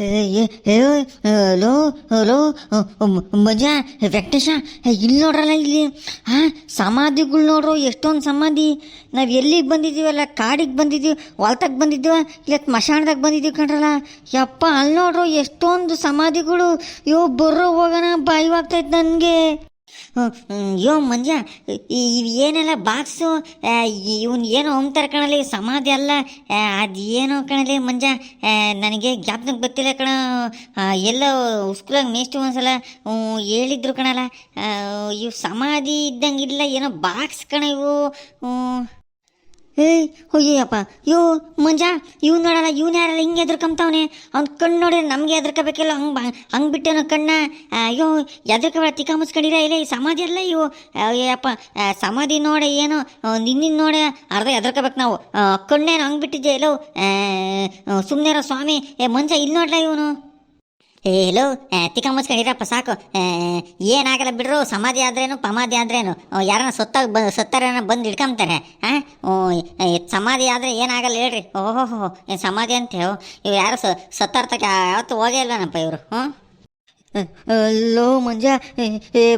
Hello hello ಮಜಾ ವೆಂಕಟೇಶ ಇಲ್ಲಿ ನೋಡ್ರಲ್ಲ ಇಲ್ಲಿ ಹಾಂ ಸಮಾಧಿಗಳು ನೋಡ್ರು, ಎಷ್ಟೊಂದು ಸಮಾಧಿ. ನಾವು ಎಲ್ಲಿಗೆ ಬಂದಿದ್ದೀವಲ್ಲ ಕಾಡಿಗೆ ಬಂದಿದ್ದೀವಿ, ಹೊಲ್ತಾಗ ಬಂದಿದ್ದೀವ, ಇಲ್ಲ ಮಶಾಣದಾಗ ಬಂದಿದ್ದೀವಿ ಕಣ್ರಲ್ಲ ಯಪ್ಪ, ಅಲ್ಲಿ ನೋಡ್ರು, ಎಷ್ಟೊಂದು ಸಮಾಧಿಗಳು. ಯೋ ಬರ್ರೋ ಹೋಗೋಣ ಬಾಯಿವಾಗ್ತೈತೆ ನನಗೆ. ಯೋ ಮಂಜ ಏನೆಲ್ಲ ಬಾಕ್ಸು ಇವನು ಏನೋ ಹೋಮ್ತಾರೆ ಕಣಲಿ ಸಮಾಧಿ ಅಲ್ಲ ಅದು ಏನೋ ಕಣಲಿ ಮಂಜ ನನಗೆ ಜ್ಞಾಪನಕ್ಕೆ ಗೊತ್ತಿಲ್ಲ ಕಣ. ಎಲ್ಲ ಎಲ್ಲೋ ಮೇಸ್ಟ್ ಒಂದ್ಸಲ ಹೇಳಿದ್ರು ಕಣಲ್ಲ. ಇವು ಸಮಾಧಿ ಇದ್ದಂಗಿಲ್ಲ ಏನೋ ಬಾಕ್ಸ್ ಕಣ ಇವು. ಹ್ಮ್. ಏಯ್ ಅಯ್ಯಪ್ಪ ಯೋ, ಮಂಜ ಇವ್ ನೋಡಲ್ಲ, ಇವ್ನ ಯಾರಲ್ಲ, ಹಿಂಗೆ ಎದ್ರಕಂಬ್ತಾವನೆ ಅವ್ನ ಕಣ್ಣು ನೋಡಿದ್ರೆ ನಮಗೆ ಎದ್ರಕಬೇಕಿಲ್ಲ ಹಂಗೆ ಬಾ, ಹಂಗೆ ಬಿಟ್ಟೇನೋ ಕಣ್ಣ. ಅಯ್ಯೋ ಎದ್ರಕ ತಿಕ್ಕ ಮುಸ್ಕೊಂಡಿರ ಇಲ್ಲ ಈ ಸಮಾಧಿ ಅಲ್ಲ ಇವು. ಅಯ್ಯಪ್ಪ ಸಮಾಧಿ ನೋಡ ಏನು ನಿನ್ನಿನ ನೋಡ ಅರ್ಧ ಎದ್ರಕಬೇಕು ನಾವು. ಕಣ್ಣೇನು ಹಂಗೆ ಬಿಟ್ಟಿದ್ದೆ ಇಲ್ಲೋ ಸುಮ್ಮನೆ ಸ್ವಾಮಿ. ಏ, ಮಂಜ, ಇಲ್ಲಿ ನೋಡ್ಲ ಇವನು? ಏ ಎಲ್ಲೋ ತಿಕ್ಕ ಮುಚ್ಕೊಂಡಿರಪ್ಪ ಸಾಕು. ಏನಾಗಲ್ಲ ಬಿಡ್ರು, ಸಮಾಧಿ ಆದ್ರೇನು, ಪಮಾಧಿ ಆದ್ರೇನು? ಯಾರನ್ನ ಸೊತ್ತಾಗ ಬ ಸತ್ತಾರನ ಬಂದು ಹಿಡ್ಕೊಂತಾರೆ ಹಾಂ ಸಮಾಧಿ ಆದರೆ ಏನಾಗಲ್ಲ ಹೇಳ್ರಿ. ಓಹೋ ಸಮಾಧಿ ಅಂತ ಹೇಳು ಇವ್ರು ಯಾರು ಸತ್ತಾರ್ತಕ್ಕೆ ಯಾವತ್ತು ಹೋಗೇ ಇಲ್ವನಪ್ಪ ಇವರು ಹ್ಞೂ ಲೋ ಮಂಜ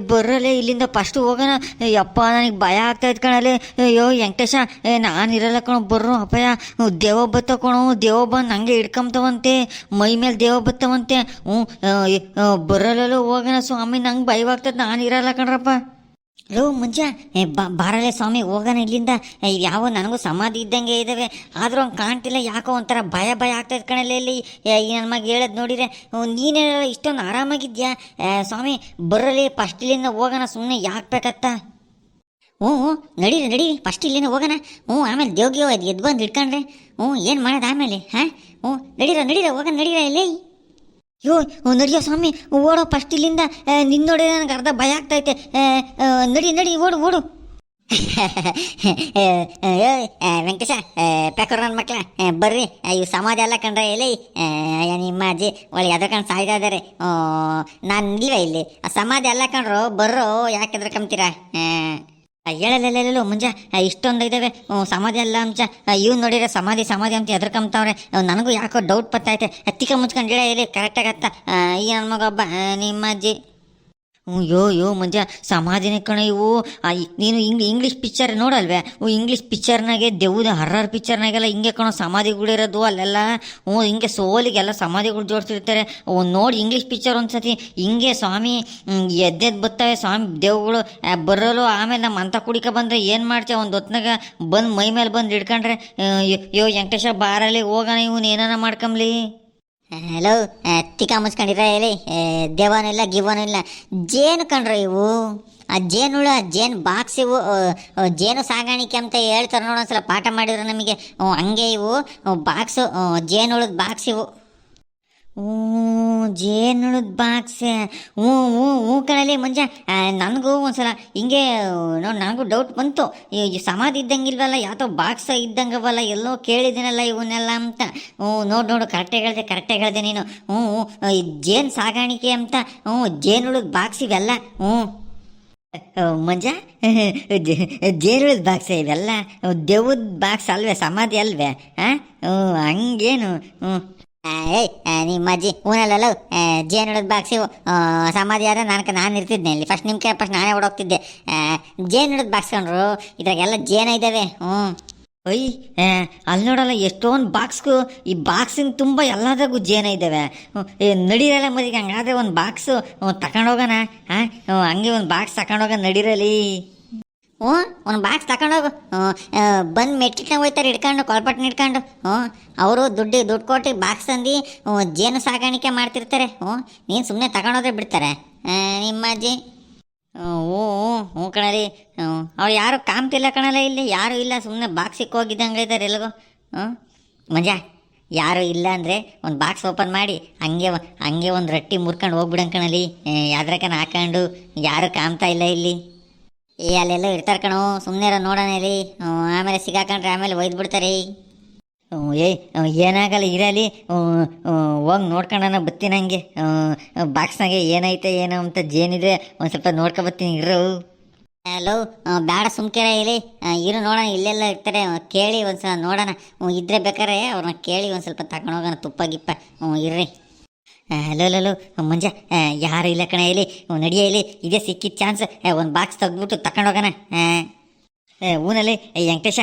ಬರಲೆ ಇಲ್ಲಿಂದ ಫಸ್ಟ್ ಹೋಗೋಣ. ಯಪ್ಪ, ನನಗೆ ಭಯ ಆಗ್ತೈತೆ ಕಣಲೆ. ಅಯ್ಯೋ ವೆಂಕಟೇಶ, ಏ, ನಾನು ಇರಲ್ಲ ಕಣೋ, ಬರ್ರು, ಅಪ್ಪಯ್ಯ. ದೇವ ಬತ್ತ ಕಣೋ, ದೇವ ಬಂದು ಹಂಗೆ ಹಿಡ್ಕೊಂತವಂತೆ. ಮೈ ಮೇಲೆ ದೇವ ಬತ್ತವಂತೆ. ಹ್ಞೂ ಬರ್ರಲ್ಲೋ ಹೋಗೋಣ ಸ್ವಾಮಿ, ನಂಗೆ ಭಯವಾಗ್ತದೆ, ನಾನು ಇರಲ್ಲ ಕಣ್ರಪ್ಪ. ಲೋ ಮುಂಜ ಬಾರಲೆ ಸ್ವಾಮಿ ಹೋಗೋಣ ಇಲ್ಲಿಂದ. ಯಾವ ನನಗೂ ಸಮಾಧಿ ಇದ್ದಂಗೆ ಇದ್ದಾವೆ ಆದರೂ ಅವ್ನು ಕಾಣ್ತಿಲ್ಲ ಯಾಕೋ ಒಂಥರ ಭಯ ಭಯ ಆಗ್ತೈತೆ ಕಣಲೆ ಇಲ್ಲಿ. ಏ, ಈ ನನ್ನ ಮಗ ಹೇಳೋದು ನೋಡಿದ್ರೆ ನೀನೇ ಇಷ್ಟೊಂದು ಆರಾಮಾಗಿದ್ಯಾ? ಸ್ವಾಮಿ ಬರಲಿ ಫಸ್ಟ್ ಇಲ್ಲಿಂದ ಹೋಗೋಣ ಸುಮ್ಮನೆ ಯಾಕೆ ಬೇಕತ್ತ ಹ್ಞೂ ಹ್ಞೂ ನಡೀರಿ ನಡೀರಿ ಫಸ್ಟ್ ಇಲ್ಲಿಂದ ಹೋಗೋಣ. ಹ್ಞೂ ಆಮೇಲೆ ದೇವ್ಗೆ ಎದ್ದು ಬಂದು ಹಿಡ್ಕೊಂಡ್ರೆ ಹ್ಞೂ ಏನು ಮಾಡೋದು ಆಮೇಲೆ ಹಾಂ? ಹ್ಞೂ ನಡೀರ ನಡೀರ ಹೋಗೋಣ ನಡೀರ ಇಲ್ಲಿ ಯೋ ನಡಿಯೋ ಸ್ವಾಮಿ, ಓಡೋ ಫಸ್ಟ್ ಇಲ್ಲಿಂದ ನಿನ್ನ ನೋಡಿ ನನಗೆ ಅರ್ಧ ಭಯ ಆಗ್ತೈತೆ. ನಡಿ ನಡಿ, ಓಡು ಓಡು. ವೆಂಕಟೇಶ ಪ್ಯಾಕೋರ್ ನನ್ನ ಮಕ್ಳ ಬರ್ರಿ. ಇವು ಸಮಾಧಿ ಎಲ್ಲ ಕಂಡ್ರೆ ಎಲ್ಲಿ? ನಿಮ್ಮ ಅಜ್ಜಿ, ಒಳ್ಳೆ ಎದ್ರ ಕಂಡು ಸಾಯ್ತಾ ಇದ್ದಾರೆ. ನಾನು ಇಲ್ವೇ ಇಲ್ಲಿ? ಸಮಾಜ ಎಲ್ಲ ಕಂಡ್ರು ಬರ್ರೋ ಯಾಕೆ ಎದ್ರಕಂತೀರಾ ಹೇಳಲೆಲ್ಲ ಮುಂಜಾ ಇಷ್ಟೊಂದು ಇದ್ದಾವೆ ಸಮಾಧಿ ಅಲ್ಲ ಅಂಚ. ಇವ್ ನೋಡಿದ್ರೆ ಸಮಾಧಿ ಸಮಾಧಿ ಅಂತ ಎದ್ರಕಂತವ್ರೆ ನನಗೂ ಯಾಕೋ ಡೌಟ್ ಬರ್ತೈತೆ ಹತ್ತಿಕ ಮುಚ್ಕೊಂಡು ಗಿಡ ಇಲ್ಲಿ ಕರೆಕ್ಟಾಗತ್ತ ಈ ನನ್ನ ಮಗ ನಿಮ್ಮ ಅಜ್ಜಿ ಹ್ಞೂ ಯೋ ಮಂಜ ಸಮಾಧಿನ ಕಣ ಇವು. ನೀನು ಇಂಗ್, ಇಂಗ್ಲೀಷ್ ಪಿಕ್ಚರ್ ನೋಡಲ್ವೇ? ಇಂಗ್ಲೀಷ್ ಪಿಕ್ಚರ್ನಾಗೆ ದೆವ್ವದ ಹರ್ರರ್ ಪಿಕ್ಚರ್ನಾಗೆಲ್ಲ ಹಿಂಗೆ ಕಣೋ ಸಮಾಧಿಗಳಿರೋದು ಅಲ್ಲೆಲ್ಲ. ಹ್ಞೂ ಹಿಂಗೆ ಸೋಲಿಗೆಲ್ಲ ಸಮಾಧಿಗಳು ಜೋಡಿಸಿರ್ತಾರೆ. ನೋಡಿ ಇಂಗ್ಲೀಷ್ ಪಿಕ್ಚರ್ ಒಂದ್ಸತಿ. ಹಿಂಗೆ ಸ್ವಾಮಿ ಎದ್ದೆದ್ದು ಬರ್ತವೆ ಸ್ವಾಮಿ ದೇವ್ಗಳು ಬರಲು ಆಮೇಲೆ ನಮ್ಮ ಅಂತ ಕುಡಿಕ ಬಂದರೆ ಏನು ಮಾಡ್ತೇವೆ? ಒಂದು ಹೊತ್ನಾಗ ಬಂದು ಮೈ ಮೇಲೆ ಬಂದು ಹಿಡ್ಕೊಂಡ್ರೆ ಯೋ, ವೆಂಕಟೇಶ ಬಾರಲ್ಲಿ ಹೋಗೋಣ ಇವನು ಏನಾನ ಮಾಡ್ಕೊಂಬ್ಲಿ? ಹಲೋ ತಿಕ್ಕ ಮುಚ್ಕೊಂಡಿರ ಹೇಳಿ? ದೇವನೂ ಇಲ್ಲ ಗಿವನೂ ಇಲ್ಲ. ಜೇನು ಕಂಡ್ರ ಇವು. ಆ ಜೇನುಳ ಜೇನು ಬಾಕ್ಸ್ ಇವು. ಜೇನು ಸಾಗಾಣಿಕೆ ಅಂತ ಹೇಳ್ತಾರೆ ಒಂದ್ಸಲ. ಪಾಠ ಮಾಡಿದ್ರು ನಮಗೆ ಹಂಗೆ ಇವು. ಬಾಕ್ಸು ಜೇನುಳದ ಬಾಕ್ಸ್ ಇವು. ಹ್ಞೂ ಜೇನುಳದ ಬಾಕ್ಸ್ ಹ್ಞೂ ಹ್ಞೂ ಹ್ಞೂ ಕಣಲಿ ಮುಂಜ. ನನಗೂ ಒಂದ್ಸಲ ಹಿಂಗೆ ನೋಡಿ ನನಗೂ ಡೌಟ್ ಬಂತು. ಈ ಸಮಾಧಿ ಇದ್ದಂಗಿಲ್ವಲ್ಲ, ಯಾವುದೋ ಬಾಕ್ಸ್ ಇದ್ದಂಗವಲ್ಲ, ಎಲ್ಲೋ ಕೇಳಿದ್ದೀನಲ್ಲ ಇವನ್ನೆಲ್ಲ ಅಂತ. ಹ್ಞೂ, ನೋಡು ನೋಡು ಕರೆಕ್ಟೇ ಹೇಳಿದೆ ಕರೆಕ್ಟೇ ಹೇಳಿದೆ ನೀನು. ಹ್ಞೂ ಹ್ಞೂ ಜೇನು ಸಾಗಾಣಿಕೆ ಅಂತ. ಹ್ಞೂ ಜೇನುಳದ ಬಾಕ್ಸ್ ಇವೆಲ್ಲ. ಹ್ಞೂ. ಮಂಜ ಜೇರುಳದ ಬಾಕ್ಸ ಇವೆಲ್ಲ. ದೆವ್ವದ ಬಾಕ್ಸ್ ಅಲ್ವೇ, ಸಮಾಧಿ ಅಲ್ವೇ? ಹಾಂ ಹ್ಞೂ, ಹಂಗೇನು? ಹ್ಞೂ. ಏಯ್ ನಿಮ್ಮ ಅಜ್ಜಿ ಊನಲ್ಲಲ್ಲ ಜೇನುಳದ ಬಾಕ್ಸ್ ಇವು ಆ, ಸಮಾಧಿ ಆದ ನಾನು ನಾನು ಇರ್ತಿದ್ದೆ ಇಲ್ಲಿ. ಫಸ್ಟ್ ನಿಮ್ಗೆ ಫಸ್ಟ್ ನಾನೇ ಓಡೋಗ್ತಿದ್ದೆ. ಜೇನುಳದ ಬಾಕ್ಸ್ ಕಂಡ್ರು ಇದ್ರಾಗೆಲ್ಲ ಜೇನ ಇದ್ದಾವೆ ಹ್ಞೂ ಒಯ್ ಅಲ್ಲಿ ನೋಡಲ್ಲ ಎಷ್ಟೊಂದು ಬಾಕ್ಸ್ಗು ಈ ಬಾಕ್ಸಿಂಗ್ ತುಂಬ ಎಲ್ಲದಾಗೂ ಜೇನ ಇದ್ದಾವೆ ನಡೀರಲ್ಲ ಮದಿಗೆ ಹಂಗಾದ್ರೆ ಒಂದು ಬಾಕ್ಸು ತಗೊಂಡೋಗೋಣ ಹಾಂ ಹಂಗೆ ಒಂದು ಬಾಕ್ಸ್ ತಗೊಂಡೋಗೋಣ ನಡೀರಲಿ ಹ್ಞೂ, ಒಂದು ಬಾಕ್ಸ್ ತಗೊಂಡೋಗು ಬಂದು ಮೆಟ್ಟಿಟ್ನ ಹೋಗ್ತಾರೆ ಇಟ್ಕೊಂಡು ಕೊಲ್ಪಟ್ನ ಇಟ್ಕೊಂಡು ಹ್ಞೂ, ಅವರು ದುಡ್ಡು ದುಡ್ಡು ಕೊಟ್ಟು ಬಾಕ್ಸ್ ತಂದು ಜೇನು ಸಾಗಾಣಿಕೆ ಮಾಡ್ತಿರ್ತಾರೆ. ಹ್ಞೂ, ನೀನು ಸುಮ್ಮನೆ ತಗೊಂಡೋದ್ರೆ ಬಿಡ್ತಾರೆ. ನಿಮ್ಮ ಅಜ್ಜಿ ಹ್ಞೂ ಹ್ಞೂ ಕಣಲಿ. ಹ್ಞೂ, ಅವ್ರು ಯಾರು ಕಾಮ್ತಿಲ್ಲ ಕಣಲ್ಲ ಇಲ್ಲಿ. ಯಾರೂ ಇಲ್ಲ ಸುಮ್ಮನೆ ಬಾಕ್ಸಿಗೆ ಹೋಗಿದ್ದಂಗೆ ಇದ್ದಾರೆ ಎಲ್ಲಿಗೂ ಹ್ಞೂ, ಮಜಾ. ಯಾರು ಇಲ್ಲ ಅಂದರೆ ಒಂದು ಬಾಕ್ಸ್ ಓಪನ್ ಮಾಡಿ, ಹಂಗೆ ಹಂಗೆ ಒಂದು ರೊಟ್ಟಿ ಮುರ್ಕೊಂಡು ಹೋಗ್ಬಿಡಂಗೆ ಕಣಲಿ. ಯಾವ್ದ್ರಕನ ಹಾಕೊಂಡು, ಯಾರು ಕಾಮ್ತಾ ಇಲ್ಲ ಇಲ್ಲಿ. ಏ, ಅಲ್ಲೆಲ್ಲ ಇರ್ತಾರ ಕಣೋ. ಸುಮ್ಮನೆ ಇರೋ ನೋಡೋಣ ಇಲ್ಲಿ. ಆಮೇಲೆ ಸಿಗಾಕೊಂಡ್ರೆ ಆಮೇಲೆ ಒಯ್ದು ಬಿಡ್ತಾರೆ ಏ ಏನಾಗಲ್ಲ, ಇರಲಿ. ಹೋಗಿ ನೋಡ್ಕೊಂಡನ ಬತ್ತೀನಿ ಹಂಗೆ ಬಾಕ್ಸ್ನಾಗೆ ಏನೈತೆ, ಏನೋ ಅಂತ ಜೇನಿದೆ. ಒಂದು ಸ್ವಲ್ಪ ನೋಡ್ಕೊ ಬರ್ತೀನಿ ಇರು ಹಲೋ ಬೇಡ ಸುಮ್ಕೆರ ಇಲ್ಲಿ. ಇರು ನೋಡೋಣ, ಇಲ್ಲೆಲ್ಲ ಇರ್ತಾರೆ. ಕೇಳಿ ಒಂದು ಸಲ ನೋಡೋಣ ಇದ್ರೆ ಬೇಕಾರೆ ಅವ್ರನ್ನ ಕೇಳಿ ಒಂದು ಸ್ವಲ್ಪ ತಗೊಂಡೋಗೋಣ ತುಪ್ಪ, ಗಿಪ್ಪ. ಹ್ಞೂ, ಇರ್ರಿ. ಲೋ ಲೋ ಮುಂಜ ಯಾರು ಇಲ್ಲ ಕಣ ಇಲ್ಲಿ? ನಡಿಯ ಇಲ್ಲಿ. ಇದೇ ಸಿಕ್ಕಿದ ಚಾನ್ಸ್ ಒಂದು ಬಾಕ್ಸ್ ತೆಗೆದ್ಬಿಟ್ಟು ತಗೊಂಡೋಗೋಣ ಊನಲ್ಲಿ ವೆಂಕಟೇಶ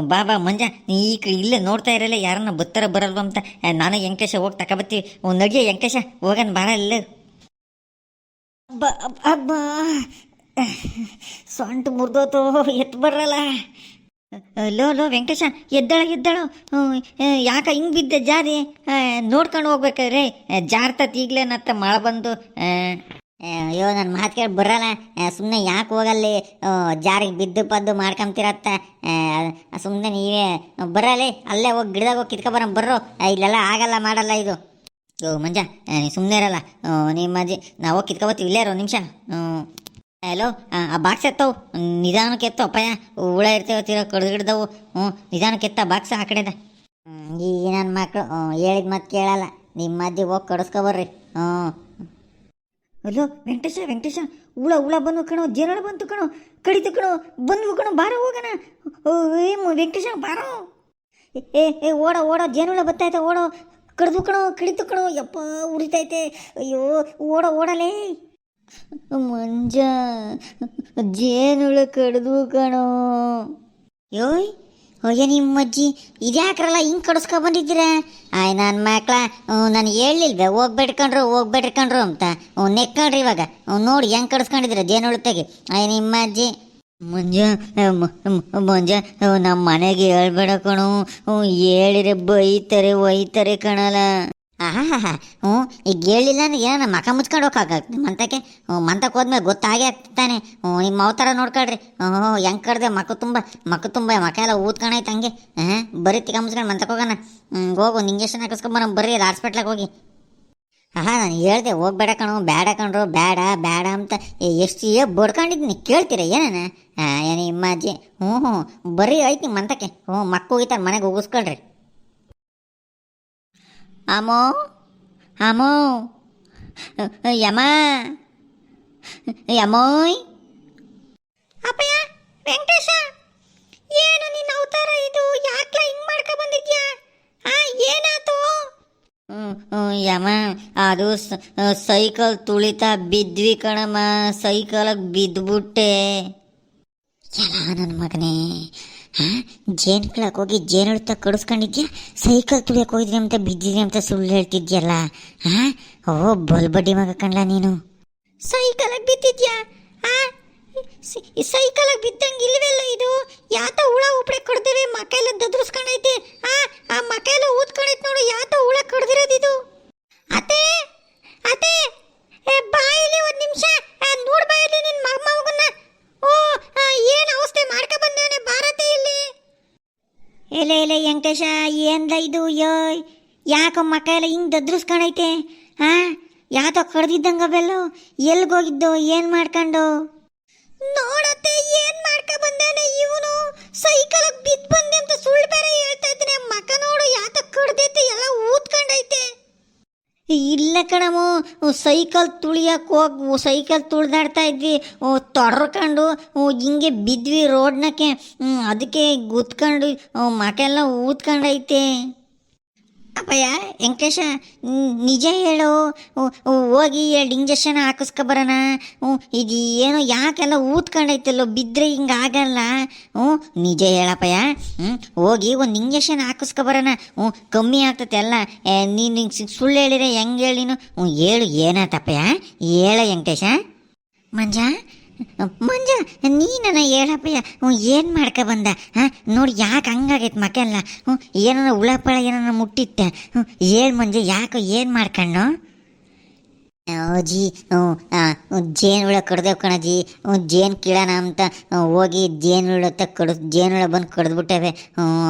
ಬಾ ಬಾ ಮಂಜ. ನೀ ಈ ಕ- ಇಲ್ಲೇ ನೋಡ್ತಾ ಇರಲ್ಲ ಯಾರನ್ನ ಬತ್ತಾರ ಬರಲ್ವ ಅಂತ. ನಾನು ವೆಂಕಟೇಶ ಹೋಗಿ ತಗೊಬತ್ತೀವಿ ನಡಿಯ ವೆಂಕಟೇಶ ಹೋಗನ್ ಬಾರ ಇಲ್ಲ. ಅಬ್ಬ, ಅಬ್ಬ ಸೊಂಟು ಮುರಿದೋತು ಎತ್ತು ಬರಲ್ಲ ಲೋ ಲೋ, ವೆಂಕಟೇಶ, ಎದ್ದಾಳ, ಎದ್ದಾಳು. ಯಾಕ ಹಿಂಗೆ ಬಿದ್ದೆ ಜಾರಿ? ನೋಡ್ಕೊಂಡು ಹೋಗ್ಬೇಕಾದ್ರೆ ಜಾರ್ತತ್ ಈಗಲೇ ನತ್ತ ಮಳೆ ಬಂದು ಅಯ್ಯೋ ನನ್ನ ಮಾತು ಕೇಳಿ ಬರಲ್ಲ. ಸುಮ್ಮನೆ ಯಾಕೆ ಹೋಗಲ್ಲಿ? ಜಾರಿಗೆ ಬಿದ್ದು ಪದ್ದು ಮಾಡ್ಕೊಂತೀರತ್ತ. ಸುಮ್ಮನೆ ನೀವೇ ಬರಲಿ. ಅಲ್ಲೇ ಹೋಗಿ, ಗಿಡದಾಗ ಹೋಗಿ ಕಿತ್ಕೊ ಬರೋ ಬರ್ರೋ. ಇಲ್ಲೆಲ್ಲ ಆಗಲ್ಲ, ಮಾಡಲ್ಲ ಇದು. ಓ ಮಂಜ ನೀ ಸುಮ್ಮನೆ ಇರಲ್ಲ. ನಿಮ್ಮ ಅಜ್ಜಿ ನಾವು ಹೋಗಿ ಕಿತ್ಕೊಬತ್ತೀವಿ ಇಲ್ಲೇ ಇರೋ ನಿಮಿಷ. ಹಲೋ ಆ ಬಾಕ್ಸ್ ಎತ್ತವು. ನಿಧಾನಕ್ಕೆ ಎತ್ತೋ ಅಪ್ಪಯ್ಯ ಹುಳ ಇರ್ತೇವೆ ತೀರ ಕಡ್ದು ಹ್ಞೂ ನಿಧಾನಕ್ಕೆ ಎತ್ತ ಬಾಕ್ಸ್ ಆ ಕಡೆದ. ಈ ನನ್ನ ಮಕ್ಕಳು ಹೇಳಿದ ಮತ್ತೆ ಕೇಳಲ್ಲ. ನಿಮ್ಮ ಅಜ್ಜಿ ಹೋಗಿ ಕಡಿಸ್ಕೊಬರ್ರಿ ಹ್ಞೂ ಅಲ್ಲೋ, ವೆಂಕಟೇಶ ವೆಂಕಟೇಶ ಹುಳ ಹುಳ ಬಂದು ಕಣೋ ಜೇನುಳ ಬಂತು ಕಣೋ, ಕಡಿತು ಕಣೋ, ಬಂದ್ವು ಕಣೋ, ಬಾರ ಹೋಗೋಣ. ಏ ವೆಂಕಟೇಶ, ಬಾರೋ. ಏ ಏ, ಓಡ ಓಡ ಜೇನುಳ ಬತ್ತೈತೆ ಓಡೋ. ಕಡ್ದು ಕಣೋ, ಕಡಿತು ಕಣೋ, ಯಪ್ಪ, ಉರಿತೈತೆ. ಅಯ್ಯೋ, ಓಡ, ಓಡಲೇ. ಮಂಜ ಜೇನುಳ ಕಡ್ದು ಕಣೋ. ಯೋಯ್ ಹೋಯ ನಿಮ್ಮ ಅಜ್ಜಿ ಇದ್ಯಾಕ್ರಲ್ಲ ಹಿಂಗೆ ಕಡಿಸ್ಕೊ ಬಂದಿದ್ದೀರ? ಆಯ್ ನನ್ನ ಮಕ್ಳ ನಾನು ಹೇಳಿಲ್ವೇ ಹೋಗ್ಬೇಡ್ಕಂಡ್ರು ಹೋಗ್ಬೇಡ್ಕಂಡ್ರು ಅಂತ. ಹ್ಞೂ ನೆಕ್ಕಣ್ರಿ ಇವಾಗ. ನೋಡಿ ಹೆಂಗೆ ಕಡಿಸ್ಕೊಂಡಿದ್ದೀರ ಜೇನುಳತೆಗೆ ಆಯ್ ನಿಮ್ಮ ಅಜ್ಜಿ ಮುಂಜ ಮುಂಜ ನಮ್ಮ ಮನೆಗೆ ಹೇಳ್ಬೇಡ ಕಣು. ಹೇಳಿರೆ, ಬೈತಾರೆ, ಒಯ್ತಾರೆ ಕಣಲ್ಲ. ಹ್ಞೂ ಈಗ ಹೇಳಿಲ್ಲ ಅಂದ್ರೆ ಏನೋ ಮಕ ಮುಚ್ಕೊಂಡು ಹೋಗಕ್ಕಾಗತ್ತೆ ಮಂತಕ್ಕೆ? ಹ್ಞೂ, ಮಂತಕ್ಕೆ ಹೋದ್ಮೇಲೆ ಗೊತ್ತಾಗೆ ಆಗ್ತಾನೆ ಹ್ಞೂ, ನಿಮ್ಮ ಅವತಾರ ನೋಡ್ಕೊಳ್ರಿ. ಹ್ಞೂ ಹೆಂಗೆ ಕಡ್ದೆ? ಮಕ ತುಂಬ ಮಕ ತುಂಬ, ಮಕ ಎಲ್ಲ ಊದ್ಕೊಂಡೈತೆ ಹಂಗೆ. ಹಾಂ ಬರೀ ತಿಕ್ಕ ಮುಚ್ಕೊಂಡು ಮಂತಕ್ಕೆ ಹೋಗೋಣ. ಹ್ಞೂ, ಹೋಗು ಒಂದು ಇಂಜೆಕ್ಷನ್ ಹಾಕಿಸ್ಕೊಂಬರ ಬರ್ರಿ ಅದು ಹಾಸ್ಪಿಟ್ಲಿಗೆ ಹೋಗಿ. ಆಹಾ, ನಾನು ಹೇಳಿದೆ, ಹೋಗ್ಬೇಡ ಕಣೋ, ಬೇಡ ಕಣ್ರು, ಬೇಡ ಬೇಡ ಅಂತ. ಎಷ್ಟು ಬಡ್ಕೊಂಡಿದ್ದೀನಿ. ಕೇಳ್ತೀರ ಏನೇನ? ಏನು ನಿಮ್ಮ ಅಜ್ಜಿ. ಹ್ಞೂ ಹ್ಞೂ, ಬರೀ ಐತಿ ಮಂತಕ್ಕೆ. ಹ್ಞೂ ಮಕ್ಕ ಹೋಗಿತಾರೆ ಮನೆಗೆ ಹೋಗಿಸ್ಕೊಳ್ರಿ ಅಮೋ ಅಮೋ ಯಮ ಯಮೋಯ್ ಅಪ್ಪಯ್ಯ ವೆಂಕಟೇಶ ಏನು ನಿನ್ನ ಅವತಾರ ಇದು ಯಾಕೆ ಹಿಂಗ್ ಮಾಡ್ಕೊ ಬಂದಿದ್ಯಾ ಆ ಏನಾತು ಯಮ ಅದು ಸೈಕಲ್ ತುಳಿತಾ ಬಿದ್ವಿ ಕಣಮ್ಮ ಸೈಕಲಾಗ ಬಿದ್ದುಬಿಟ್ಟೆ ಎಲ್ಲ ನನ್ನ ಮಗನೇ ಜೇನು ಕೀಳಕ್ಕೆ ಹೋಗಿ ಜೇನು ಹಿಡಿತ ಕಡಿಸ್ಕೊಂಡಿದ್ಯಾ? ಸೈಕಲ್ ತುಳಿಯಕ್ಕೆ ಹೋಗಿದ್ರಿ ಅಂತ ಬಿದ್ದಿದ್ರಿ ಅಂತ ಸುಳ್ಳು ಹೇಳ್ತಿದ್ಯಲ್ಲ? ಹಾಂ? ಓ ಬಲ್ಬಡ್ಡಿ ಮಗ ಕಣ್ಲ ನೀನು. ಸೈಕಲ್ ಬಿದ್ದಿದ್ಯಾ? ಆ? ಸೈಕಲಾಗ ಬಿದ್ದಂಗೆ ಇದು? ಯಾತ ಹುಳ ಉಪಡೆ ಕಡ್ದಿರಿ ಮಕೈಲ ದದ್ರಸ್ಕೊಂಡೈತೆ. ಆ ಆ ಮಕ ಎಲ್ಲ ಊದ್ಕೊಂಡೈತೆ ನೋಡು, ಯಾತ ಹುಳ ಕಡ್ದಿರೋದಿದು ಅತ್ತೆ? ಏ ಬಾಯಿಲಿ ಒಂದು ನಿಮಿಷ ನೋಡ್ ಬಾಯಿಲಿ ನಿನ್ನ ಮಗ ಮಗನ್ನ ಓ ಏನು ಅವಸ್ಥೆ ಮಾಡ್ಕ ಬಂದವನೆ ಭಾರತ ಇಲ್ಲಿ ಎಲೆ ಎಲೆ ವೆಂಕಟೇಶ ಏನ್ಲ ಇದು? ಯೋಯ್ ಯಾಕೋ ಮಕ್ಕ ಎಲ್ಲ ಹಿಂಗೆ ದದ್ರಸ್ಕೊಂಡೈತೆ? ಹಾ? ಯಾತೋ ಕಡ್ದಿದ್ದಂಗ ಬೆಲ್ಲು ಎಲ್ಗೋಗಿದ್ದು ಏನು ಮಾಡ್ಕೊಂಡು? ನೋಡತ್ತೆ, ಏನ್ ಮಾಡ್ಕ ಬಂದಾನೆ ಇವನು ಸೈಕಲ್ ಬಿದ್ದು ಬಂದೆ ಅಂತ ಸುಳ್ಳು ಬೇರೆ ಹೇಳ್ತಾ ಇದ್ದಾನೆ ಮಕ ನೋಡು ಯಾತ ಕಡ್ದೈತೆ ಎಲ್ಲ ಊದ್ಕೊಂಡೈತೆ ಕಣಮು ಸೈಕಲ್ ತುಳಿಯಕ್ಕೆ ಹೋಗಿ ಸೈಕಲ್ ತುಳಿದಾಡ್ತಾ ಇದ್ವಿ. ತೊಡ್ರಕೊಂಡು ಹಿಂಗೆ ಬಿದ್ವಿ ರೋಡ್ನಕ್ಕೆ. ಅದಕ್ಕೆ ಗುತ್ಕೊಂಡು ಮಕೆಲ್ಲ ಮಕ ಊದ್ಕೊಂಡೈತೆ. ಅಪ್ಪಯ್ಯ, ವೆಂಕಟೇಶ ನಿಜ ಹೇಳು. ಹೋಗಿ ಎರಡು ಇಂಜೆಕ್ಷನ್ ಹಾಕಿಸ್ಕೊಬರೋಣ ಹ್ಞೂ ಇದು ಏನೋ ಯಾಕೆಲ್ಲ ಊದ್ಕೊಂಡೈತಲ್ಲೋ ಬಿದ್ದರೆ ಹಿಂಗೆ ಆಗಲ್ಲ. ಹ್ಞೂ ನಿಜ ಹೇಳಪ್ಪಯ್ಯ. ಹ್ಞೂ ಹೋಗಿ ಒಂದು ಇಂಜೆಕ್ಷನ್ ಹಾಕಿಸ್ಕೊಬರೋಣ ಹ್ಞೂ ಕಮ್ಮಿ ಆಗ್ತತೆ ಅಲ್ಲ. ನೀನು ಸುಳ್ಳು ಹೇಳಿದ್ರೆ ಹೆಂಗೆ ಹೇಳಿನೋ ಹ್ಞೂ ಹೇಳು, ಏನಾತಪ್ಪಯ್ಯ? ಹೇಳ, ವೆಂಕಟೇಶ. ಮಂಜ ಮಂಜ ನೀನನ್ನ ಹೇಳಪ್ಪಯ್ಯ, ಹ್ಞೂ, ಏನು ಮಾಡ್ಕ ಬಂದ? ಹಾಂ, ನೋಡಿ ಯಾಕೆ ಹಂಗಾಗೈತೆ ಮಕೆಲ್ಲ ಹ್ಞೂ, ಏನಾರ ಉಳಪಳ ಏನಾರ ಮುಟ್ಟಿತ್ತೆ? ಹ್ಞೂ, ಹೇಳು ಮಂಜ, ಯಾಕೋ ಏನು ಮಾಡ್ಕಣ್ಣು ಅಜ್ಜಿ ಜೇನುಹುಳ ಕಡ್ದೇವು ಕಣಜ್ಜಿ ಜೇನು ಕೀಳೋಣ ಅಂತ ಹೋಗಿ ಹೋಗಿ ಜೇನುಹುಳ ತ ಕಡ್ ಜೇನುಹುಳ ಬಂದು ಕಡ್ದ್ಬಿಟ್ಟವೆ.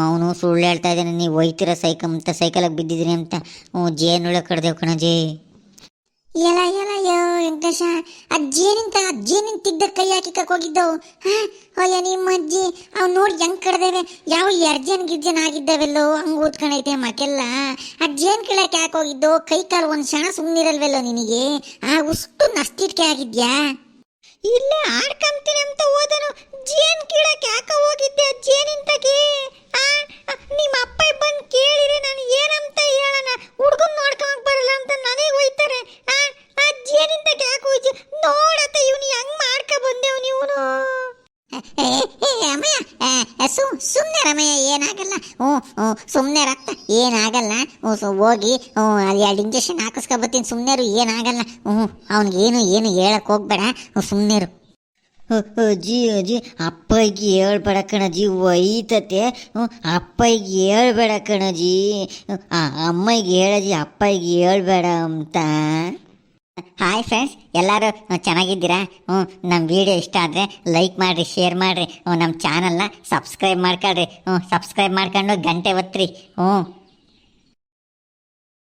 ಅವನು ಸುಳ್ಳು ಹೇಳ್ತಾ ಇದ್ದಾನೆ ನೀವು ಒಯ್ತೀರ ಸೈಕಲ್ ಅಂತ ಸೈಕಲಾಗಿ ಬಿದ್ದಿದ್ದೀನಿ ಅಂತ. ಹ್ಞೂ ಜೇನುಹುಳ ಕಡ್ದೇವು ಕಣಜ್ಜಿ ಎಲ ಎಲ ಯೋ, ವೆಂಕಟೇಶ. ಅಜ್ಜೇನಿಂತ ಅಜ್ಜೇನಿಂತ ತಿದ್ದ ಕೈ ಹಾಕಿ ಹೋಗಿದ್ದವು ಹಾ? ಅಯ್ಯ, ನಿಮ್ಮ ಅಜ್ಜಿ. ಅವ್ ನೋಡಿ ಹೆಂಗ್ ಕಡ್ದೇವೆ? ಯಾವ ಎರ್ಜನ್ ಗಿರ್ಜನ್ ಆಗಿದ್ದಾವೆಲ್ಲೋ? ಹಂಗ್ ಓದ್ಕೊಂಡೈತೆ ಮಕ್ಕೆಲ್ಲ. ಅಜ್ಜೇನ್ ಯಾಕೆ ಹೋಗಿದ್ದು? ಕೈ ಕಾಲು ಒಂದ್ ಕ್ಷಣ ಸುಮ್ಮನಿರಲ್ವೆಲ್ಲೋ ನಿನಗೆ? ಆ, ಉಷ್ಟು ನಷ್ಟಿಟ್ಕೆ ಆಗಿದ್ಯಾ? ಇಲ್ಲೇ, ಆಡ್ಕಂತೀನಿ ಅಂತ ಹೋದನು. ಜೇನ್ ಕೀಳಕ್ಕೆ ಯಾಕ ಹೋಗಿದ್ದೆ? ಜೇನಿಂತಗೆ ನಿಮ್ಮ ಅಪ್ಪ ಬಂದು ಕೇಳಿರಿ ನಾನು ಏನಂತ ಹೇಳೋಣ? ಹುಡುಗನ್ ನೋಡ್ಕೊಂಡ್ ಬರಲ್ಲ ಅಂತ ನನಗೆ ಹೋಯ್ತಾರೆ ಅಜ್ಜಿಯನಿಂದ ಯಾಕೆ ಹೋಯ್ತು ನೋಡತ್ತ ಇವನು, ಹೆಂಗ್ ಮಾಡ್ಕ ಬಂದೆವ್ ನೀವನು? ಸುಮ್ನೆ ರಮಯ್ಯ, ಏನಾಗಲ್ಲ? ಹ್ಞೂ ಸುಮ್ನೆ ರಕ್ತ, ಏನಾಗಲ್ಲ? ಹ್ಞೂ ಹೋಗಿ, ಹ್ಞೂ, ಅಲ್ಲಿ ಎರಡು ಇಂಜೆಕ್ಷನ್ ಹಾಕಿಸ್ಕೊಬತ್ತೀನಿ ಸುಮ್ಮನೆರು ಏನಾಗಲ್ಲ? ಹ್ಞೂ, ಅವ್ನಿಗೇನು, ಏನು ಹೇಳಕ್ಕೆ ಹೋಗಬೇಡ. ಸುಮ್ಮನೆರು ಅಜ್ಜಿ ಅಜ್ಜಿ ಅಪ್ಪಗೆ ಹೇಳ್ಬೇಡ ಕಣಜ್ಜಿ ಒಯ್ತತೆ. ಅಪ್ಪಗೆ ಹೇಳ್ಬೇಡ ಕಣಜ್ಜಿ ಅಮ್ಮಗೆ ಹೇಳಜ್ಜಿ ಅಪ್ಪಗೆ ಹೇಳ್ಬೇಡ ಅಂತ. ಹಾಯ್ ಫ್ರೆಂಡ್ಸ್ ಎಲ್ಲರೂ ಚೆನ್ನಾಗಿದ್ದೀರಾ? ಹ್ಞೂ ನಮ್ಮ ವಿಡಿಯೋ ಇಷ್ಟ ಆದರೆ ಲೈಕ್ ಮಾಡಿರಿ ಶೇರ್ ಮಾಡಿರಿ. ನಮ್ಮ ಚಾನಲ್ನ ಸಬ್ಸ್ಕ್ರೈಬ್ ಮಾಡ್ಕೊಳ್ರಿ. ಹ್ಞೂ ಸಬ್ಸ್ಕ್ರೈಬ್ ಮಾಡ್ಕೊಂಡು ಗಂಟೆ ಒತ್ತಿರಿ. ಹ್ಞೂ